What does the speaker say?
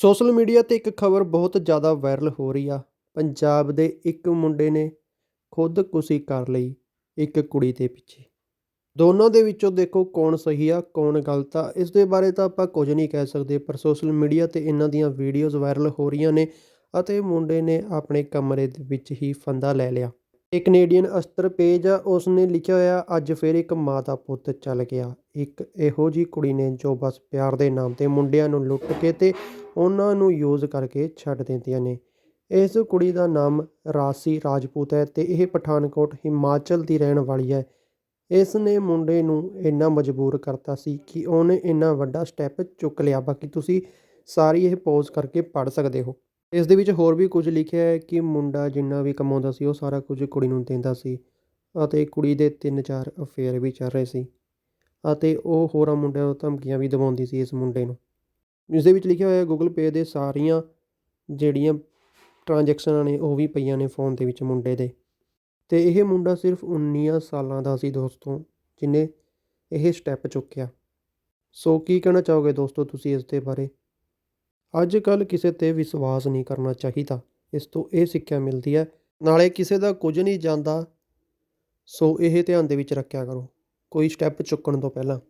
Social media ਤੇ ਇੱਕ ਖਬਰ ਬਹੁਤ ਜ਼ਿਆਦਾ ਵਾਇਰਲ ਹੋ ਰਹੀ ਆ। ਪੰਜਾਬ ਦੇ ਇੱਕ ਮੁੰਡੇ ਨੇ ਖੁਦਕੁਸ਼ੀ ਕਰ ਲਈ ਇੱਕ ਕੁੜੀ ਦੇ ਪਿੱਛੇ। ਦੋਨਾਂ ਦੇ ਵਿੱਚੋਂ ਦੇਖੋ ਕੌਣ ਸਹੀ ਆ, ਕੌਣ ਗਲਤ ਆ। ਇਸ ਦੇ ਬਾਰੇ ਤਾਂ ਆਪਾਂ ਕੁਝ ਨਹੀਂ ਕਹਿ ਸਕਦੇ, ਪਰ ਸੋਸ਼ਲ ਮੀਡੀਆ ਤੇ ਇਹਨਾਂ ਦੀਆਂ ਵੀਡੀਓਜ਼ ਵਾਇਰਲ ਹੋ ਰਹੀਆਂ ਨੇ ਅਤੇ ਮੁੰਡੇ ਨੇ ਆਪਣੇ ਕਮਰੇ ਦੇ ਵਿੱਚ ਹੀ ਫੰਦਾ ਲੈ ਲਿਆ। ਇੱਕ ਕੈਨੇਡੀਅਨ ਅਸਤਰ ਪੇਜ ਆ ਉਸ ਨੇ ਲਿਖਿਆ ਹੋਇਆ, ਅੱਜ ਫਿਰ ਇੱਕ ਮਾਂ ਦਾ ਪੁੱਤ ਚੱਲ ਗਿਆ। ਇੱਕ ਇਹੋ ਜੀ ਕੁੜੀ ਨੇ ਜੋ ਬਸ ਪਿਆਰ ਦੇ ਨਾਮ ਤੇ ਮੁੰਡਿਆਂ ਨੂੰ ਲੁੱਟ ਕੇ ਤੇ ਉਹਨਾਂ ਨੂੰ ਯੂਜ਼ ਕਰਕੇ ਛੱਡ ਦਿੰਦੀਆਂ ਨੇ। ਇਸ ਕੁੜੀ ਦਾ ਨਾਮ ਰਾਸੀ ਰਾਜਪੂਤ ਹੈ ਅਤੇ ਇਹ ਪਠਾਨਕੋਟ ਹਿਮਾਚਲ ਦੀ ਰਹਿਣ ਵਾਲੀ ਹੈ। ਇਸ ਨੇ ਮੁੰਡੇ ਨੂੰ ਇੰਨਾ ਮਜਬੂਰ ਕਰਤਾ ਸੀ ਕਿ ਉਹਨੇ ਇੰਨਾ ਵੱਡਾ ਸਟੈਪ ਚੁੱਕ ਲਿਆ। ਬਾਕੀ ਤੁਸੀਂ ਸਾਰੀ ਇਹ ਪੋਜ਼ ਕਰਕੇ ਪੜ੍ਹ ਸਕਦੇ ਹੋ। ਇਸ ਦੇ ਵਿੱਚ ਹੋਰ ਵੀ ਕੁਝ ਲਿਖਿਆ ਹੈ ਕਿ ਮੁੰਡਾ ਜਿੰਨਾ ਵੀ ਕਮਾਉਂਦਾ ਸੀ ਉਹ ਸਾਰਾ ਕੁਝ ਕੁੜੀ ਨੂੰ ਦਿੰਦਾ ਸੀ ਅਤੇ ਕੁੜੀ ਦੇ ਤਿੰਨ ਚਾਰ ਅਫੇਅਰ ਵੀ ਚੱਲ ਰਹੇ ਸੀ ਅਤੇ ਉਹ ਹੋਰਾਂ ਮੁੰਡਿਆਂ ਨੂੰ ਧਮਕੀਆਂ ਵੀ ਦਿਵਾਉਂਦੀ ਸੀ ਇਸ ਮੁੰਡੇ ਨੂੰ। ਇਸ ਦੇ ਵਿੱਚ ਲਿਖਿਆ ਹੋਇਆ ਗੂਗਲ ਪੇ ਦੇ ਸਾਰੀਆਂ ਜਿਹੜੀਆਂ ਟ੍ਰਾਂਜੈਕਸ਼ਨਾਂ ਨੇ, ਉਹ ਵੀ ਪਈਆਂ ਨੇ ਫੋਨ ਦੇ ਵਿੱਚ ਮੁੰਡੇ ਦੇ। ਅਤੇ ਇਹ ਮੁੰਡਾ ਸਿਰਫ 19 ਸਾਲਾਂ ਦਾ ਸੀ ਦੋਸਤੋ ਜਿਹਨੇ ਇਹ ਸਟੈਪ ਚੁੱਕਿਆ। ਸੋ ਕੀ ਕਹਿਣਾ ਚਾਹੋਗੇ ਦੋਸਤੋ ਤੁਸੀਂ ਇਸ ਦੇ ਬਾਰੇ? ਅੱਜ ਕੱਲ ਕਿਸੇ ਤੇ ਵਿਸ਼ਵਾਸ ਨਹੀਂ ਕਰਨਾ ਚਾਹੀਦਾ। ਇਸ ਤੋਂ ਇਹ ਸਿੱਖਿਆ ਮਿਲਦੀ ਹੈ, ਨਾਲੇ ਕਿਸੇ ਦਾ ਕੁਝ ਨਹੀਂ ਜਾਂਦਾ। ਸੋ ਇਹ ਧਿਆਨ ਦੇ ਵਿੱਚ ਰੱਖਿਆ ਕਰੋ। ਕੋਈ ਸਟੈਪ ਚੁੱਕਣ ਤੋਂ ਪਹਿਲਾਂ।